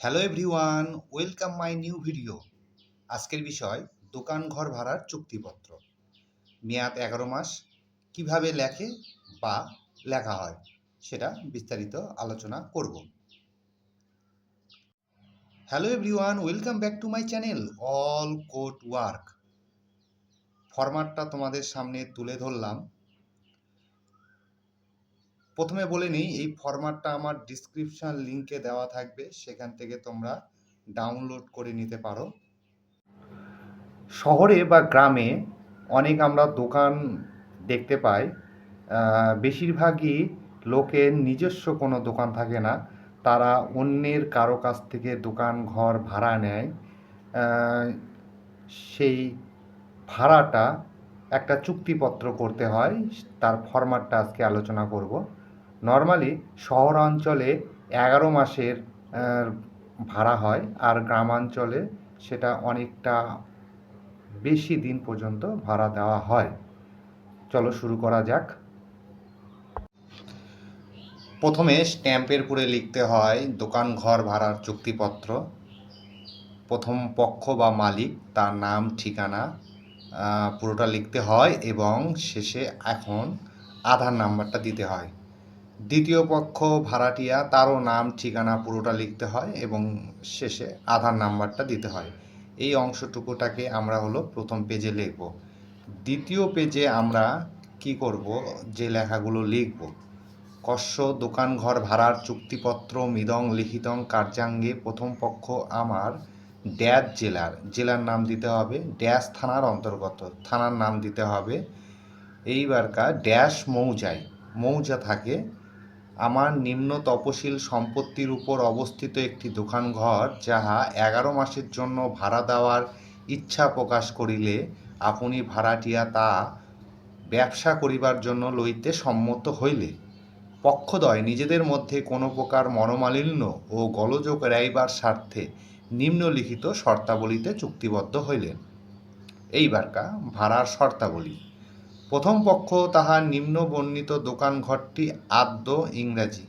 Hello everyone welcome my new video আজকের বিষয়, দোকান ঘর ভাড়ার চুক্তিপত্র। মেয়াদ এগারো মাস, কীভাবে লেখে বা লেখা হয়, সেটা বিস্তারিত আলোচনা করব। Hello everyone welcome back to my channel all court work ফরম্যাটটা তোমাদের সামনে তুলে ধরলাম। প্রথমে বলে নিই, এই ফরম্যাটটা আমার ডিসক্রিপশন লিংকে দেওয়া থাকবে, সেখান থেকে তোমরা ডাউনলোড করে নিতে পারো। শহরে বা গ্রামে অনেক আমরা দোকান দেখতে পাই বেশিরভাগই লোকের নিজস্ব কোনো দোকান থাকে না। তারা অন্যের কারও কাছ থেকে দোকান, ঘর ভাড়া নেয়। সেই ভাড়াটা একটা চুক্তিপত্র করতে হয়, তার ফরম্যাটটা আজকে আলোচনা করব। নর্মালি শহরাঞ্চলে এগারো মাসের ভাড়া হয় আর গ্রামাঞ্চলে সেটা অনেকটা বেশি দিন পর্যন্ত ভাড়া দেওয়া হয়। চলো শুরু করা যাক। প্রথমে স্ট্যাম্পের পুরে লিখতে হয় দোকান ঘর ভাড়ার চুক্তিপত্র। প্রথম পক্ষ বা মালিক, তার নাম, ঠিকানা পুরোটা লিখতে হয় এবং শেষে এখন আধার নাম্বারটা দিতে হয়। দ্বিতীয় পক্ষ ভাড়াটিয়া, তারও নাম, ঠিকানা পুরোটা লিখতে হয় এবং শেষে আধার নাম্বারটা দিতে হয়। এই অংশটুকুটাকে আমরা হলো প্রথম পেজে লিখব। দ্বিতীয় পেজে আমরা কি করব? যে লেখাগুলো লিখব। কস্য দোকান ঘর ভাড়ার চুক্তিপত্র, মিদং লিখিতং কার্যাঙ্গে প্রথম পক্ষ আমার ড্যাশ জেলার। জেলার নাম দিতে হবে ড্যাশ থানার অন্তর্গত। থানার নাম দিতে হবে এইবারকার ড্যাশ মৌজায়। মৌজা থাকে আমার নিম্ন তপশিল সম্পত্তির উপর অবস্থিত একটি দোকান ঘর যাহা এগারো মাসের জন্য ভাড়া দেওয়ার ইচ্ছা প্রকাশ করিলে আপনি ভাড়াটিয়া তা ব্যবসা করিবার জন্য লইতে সম্মত হইলে। পক্ষদ্বয়, নিজেদের মধ্যে কোনো প্রকার মনোমালিন্য ও গোলযোগ এড়াইবার স্বার্থে নিম্নলিখিত শর্তাবলীতে চুক্তিবদ্ধ হইলেন। এইবারকা ভাড়ার শর্তাবলী। প্রথম পক্ষ তাহার নিম্ন বর্ণিত দোকান ঘরটি আদ্য ইংরাজি।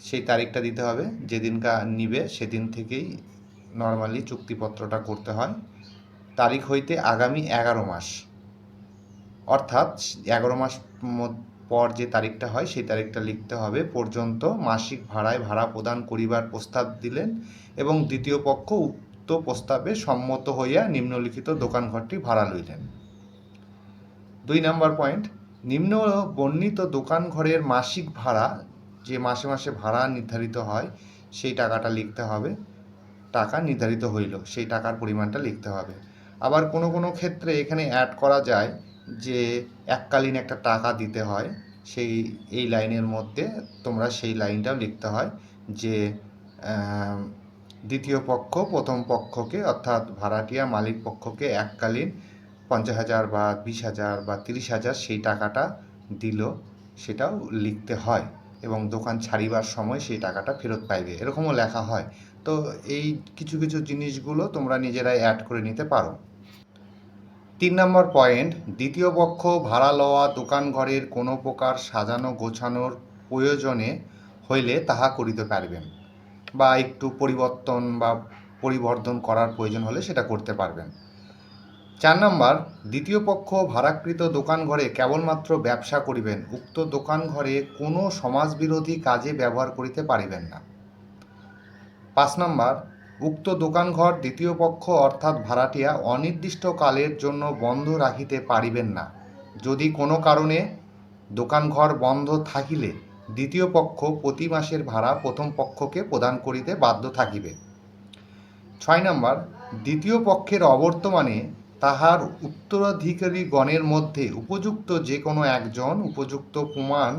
সেই তারিখটা দিতে হবে। যেদিনকা নিবে সেদিন থেকেই নর্মালি চুক্তিপত্রটা করতে হয়। তারিখ হইতে আগামী এগারো মাস। অর্থাৎ এগারো মাস পর যে তারিখটা হয় সেই তারিখটা লিখতে হবে। পর্যন্ত মাসিক ভাড়ায় ভাড়া প্রদান করিবার প্রস্তাব দিলেন এবং দ্বিতীয় পক্ষ উক্ত প্রস্তাবে সম্মত হইয়া নিম্নলিখিত দোকান ঘরটি ভাড়া লইলেন। দুই নাম্বার পয়েন্ট নিম্ন বর্ণিত দোকান ঘরের মাসিক ভাড়া, যে মাসে মাসে ভাড়া নির্ধারিত হয়, সেই টাকাটা লিখতে হবে। টাকা নির্ধারিত হইল, সেই টাকার পরিমাণটা লিখতে হবে। আবার কোনো কোনো ক্ষেত্রে এখানে অ্যাড করা যায় যে, এককালীন একটা টাকা দিতে হয়, সেই, এই লাইনের মধ্যে তোমরা সেই লাইনটাও লিখতে হয় যে দ্বিতীয় পক্ষ প্রথম পক্ষকে, অর্থাৎ ভাড়াটিয়া মালিক পক্ষকে এককালীন পঞ্চাশ হাজার বা বিশ হাজার বা তিরিশ হাজার সেই টাকাটা দিল, সেটাও লিখতে হয় এবং দোকান ছাড়িবার সময় সেই টাকাটা ফেরত পাইবে, এরকমও লেখা হয়। তো এই কিছু কিছু জিনিসগুলো তোমরা নিজেরাই অ্যাড করে নিতে পারো। তিন নম্বর পয়েন্ট দ্বিতীয় পক্ষ, ভাড়া লওয়া, দোকান ঘরের কোনো প্রকার সাজানো গোছানোর প্রয়োজনে হইলে তাহা করিতে পারবেন বা একটু পরিবর্তন বা পরিবর্ধন করার প্রয়োজন হলে সেটা করতে পারবেন। চার নম্বর, দ্বিতীয় পক্ষ ভাড়াকৃত দোকান ঘরে কেবলমাত্র ব্যবসা করিবেন, উক্ত দোকান ঘরে কোনো সমাজবিরোধী কাজে ব্যবহার করিতে পারিবেন না। পাঁচ নম্বর, উক্ত দোকানঘর দ্বিতীয় পক্ষ অর্থাৎ ভাড়াটিয়া অনির্দিষ্টকালের জন্য বন্ধ রাখিতে পারিবেন না। যদি কোনো কারণে দোকানঘর বন্ধ থাকিলে দ্বিতীয় পক্ষ প্রতি মাসের ভাড়া প্রথম পক্ষকে প্রদান করিতে বাধ্য থাকিবে। ছয় নম্বর, দ্বিতীয় পক্ষের অবর্তমানে তাহার উত্তরাধিকারীগণের মধ্যে উপযুক্ত যে কোনো একজন উপযুক্ত প্রমাণ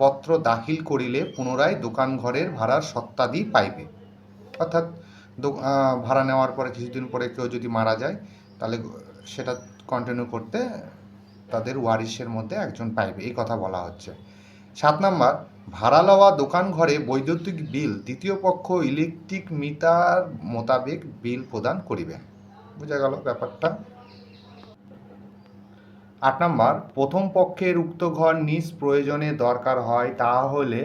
পত্র দাখিল করিলে পুনরায় দোকান ঘরের ভাড়ার সত্ত্বাদি পাইবে। অর্থাৎ ভাড়া নেওয়ার পরে কিছুদিন পরে কেউ যদি মারা যায়, তাহলে সেটা কন্টিনিউ করতে তাদের ওয়ারিশের মধ্যে একজন পাইবে, এই কথা বলা হচ্ছে। সাত নাম্বার, ভাড়া লওয়া দোকান ঘরে বৈদ্যুতিক বিল দ্বিতীয় পক্ষ ইলেকট্রিক মিটার মোতাবেক বিল প্রদান করিবেন বোঝা গেল ব্যাপারটা? আট নাম্বার, প্রথম পক্ষের উক্ত ঘর নিজ প্রয়োজনে দরকার হয়, তাহলে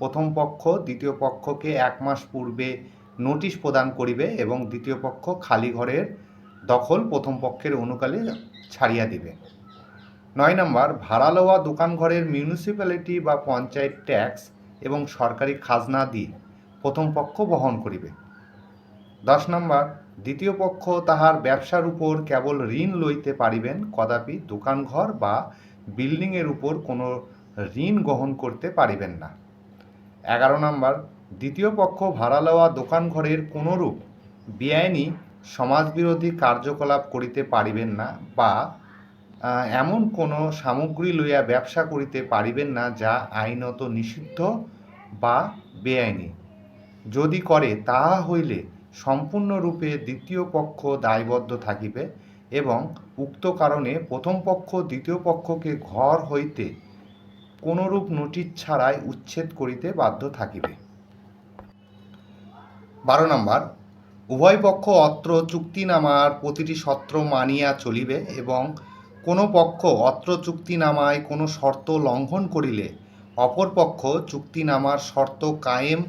প্রথম পক্ষ দ্বিতীয় পক্ষকে এক মাস পূর্বে নোটিশ প্রদান করিবে এবং দ্বিতীয় পক্ষ খালি ঘরের দখল প্রথম পক্ষের অনুকালে ছাড়িয়া দিবে। নয় নম্বর ভাড়া লওয়া দোকান ঘরের মিউনিসিপ্যালিটি বা পঞ্চায়েত ট্যাক্স এবং সরকারি খাজনা দিয়ে প্রথম পক্ষ বহন করিবে। দশ নম্বর দ্বিতীয় পক্ষ তাহার ব্যবসার উপর কেবল ঋণ লইতে পারিবেন, কদাপি দোকানঘর বা বিল্ডিংয়ের উপর কোনো ঋণ গ্রহণ করতে পারিবেন না। এগারো নম্বর, দ্বিতীয় পক্ষ ভাড়া লওয়া দোকানঘরের কোনোরূপ বেআইনি সমাজবিরোধী কার্যকলাপ করিতে পারিবেন না বা এমন কোনো সামগ্রী লইয়া ব্যবসা করিতে পারিবেন না যা আইনত নিষিদ্ধ বা বেআইনি। যদি করে তাহা হইলে সম্পূর্ণরূপে দ্বিতীয় পক্ষ দায়বদ্ধ থাকিবে এবং উক্ত কারণে প্রথম পক্ষ দ্বিতীয় পক্ষকে ঘর হইতে কোনরূপ নোটিশ ছাড়াই উচ্ছেদ করিতে বাধ্য থাকিবে। বারো নম্বর, উভয় পক্ষ অত্র চুক্তিনামার প্রতিটি সত্র মানিয়া চলিবে এবং কোনো পক্ষ অত্র চুক্তিনামায় কোনো শর্ত লঙ্ঘন করিলে অপর পক্ষ চুক্তিনামার শর্ত কায়েম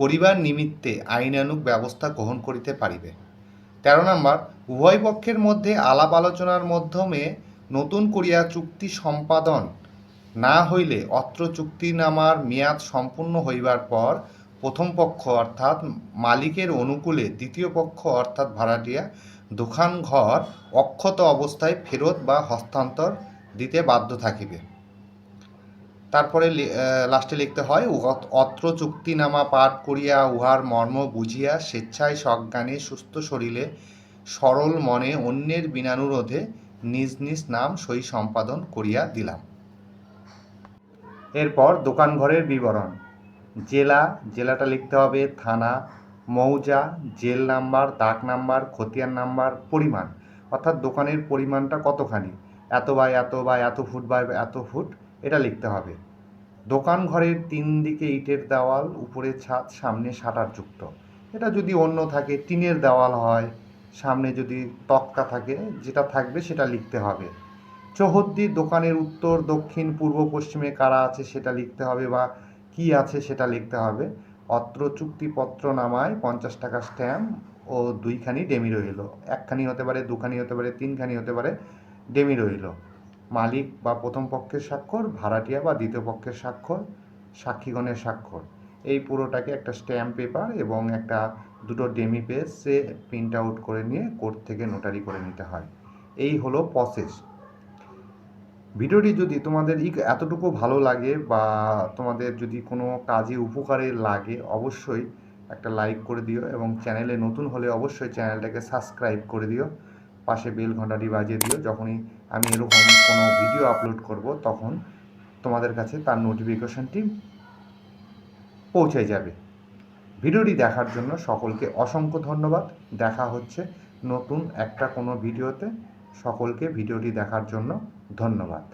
করিবার নিমিত্তে আইনানুগ ব্যবস্থা গ্রহণ করিতে পারিবে। তেরো নম্বর, উভয় পক্ষের মধ্যে আলাপ আলোচনার মাধ্যমে নতুন করিয়া চুক্তি সম্পাদন না হইলে অত্র চুক্তিনামার মেয়াদ সম্পূর্ণ হইবার পর প্রথম পক্ষ অর্থাৎ মালিকের অনুকূলে দ্বিতীয় পক্ষ অর্থাৎ ভাড়াটিয়া দোকান ঘর অক্ষত অবস্থায় ফেরত বা হস্তান্তর দিতে বাধ্য থাকিবে। তারপরে লাস্টে লিখতে হয় "উহত- অত্র চুক্তিনামা পাঠ করিয়া উহার মর্ম বুঝিয়া স্বেচ্ছায় সজ্ঞানে সুস্থ শরীরে সরল মনে অন্যের বিনানুরোধে নিজ নিজ নাম সই সম্পাদন করিয়া দিলাম। এরপর দোকানঘরের বিবরণ, জেলা, জেলাটা লিখতে হবে, থানা, মৌজা, জেল নাম্বার, দাগ নাম্বার, খতিয়ান নাম্বার, পরিমাণ। অর্থাৎ দোকানের পরিমাণটা কতখানি? এত বাই এত বা এত ফুট বাই এত ফুট এটা লিখতে হবে। দোকান ঘরের তিন দিকে ইটের দেওয়াল উপরে ছাদ, সামনে শাটার যুক্ত। এটা যদি অন্য থাকে, টিনের দেওয়াল হয়, সামনে যদি তক্কা থাকে, যেটা থাকবে সেটা লিখতে হবে। চৌহদ্দি দোকানের উত্তর, দক্ষিণ, পূর্ব, পশ্চিমে কারা আছে সেটা লিখতে হবে বা কি আছে সেটা লিখতে হবে। অত্র চুক্তিপত্র নামায়, পঞ্চাশ টাকা স্ট্যাম্প ও দুইখানি ডেমি রইল। একখানি হতে পারে, দুখানি হতে পারে, তিনখানি হতে পারে, ডেমি রইল। মালিক বা প্রথম পক্ষের স্বাক্ষর, ভাড়াটিয়া বা দ্বিতীয় পক্ষের স্বাক্ষর, সাক্ষীগণের স্বাক্ষর। এই পুরোটাকে একটা স্ট্যাম্প পেপার এবং একটা দুটো ডেমি পেজ প্রিন্ট আউট করে নিয়ে কোর্ট থেকে নোটারি করে নিতে হয়। এই হলো প্রসেস। ভিডিওটি যদি তোমাদের এতটুকু ভালো লাগে বা তোমাদের যদি কোনো কাজে উপকারে লাগে, অবশ্যই একটা লাইক করে দিও এবং চ্যানেলে নতুন হলে অবশ্যই চ্যানেলটাকে সাবস্ক্রাইব করে দিও। পাশে বেল ঘন্টাটি বাজিয়ে দিও। যখনই আমি এরকম কোনো ভিডিও আপলোড করব, তখন তোমাদের কাছে তার নোটিফিকেশনটি পৌঁছে যাবে। ভিডিওটি দেখার জন্য সকলকে অসংখ্য ধন্যবাদ। দেখা হচ্ছে নতুন একটা কোনো ভিডিওতে সকলকে ভিডিওটি দেখার জন্য ধন্যবাদ।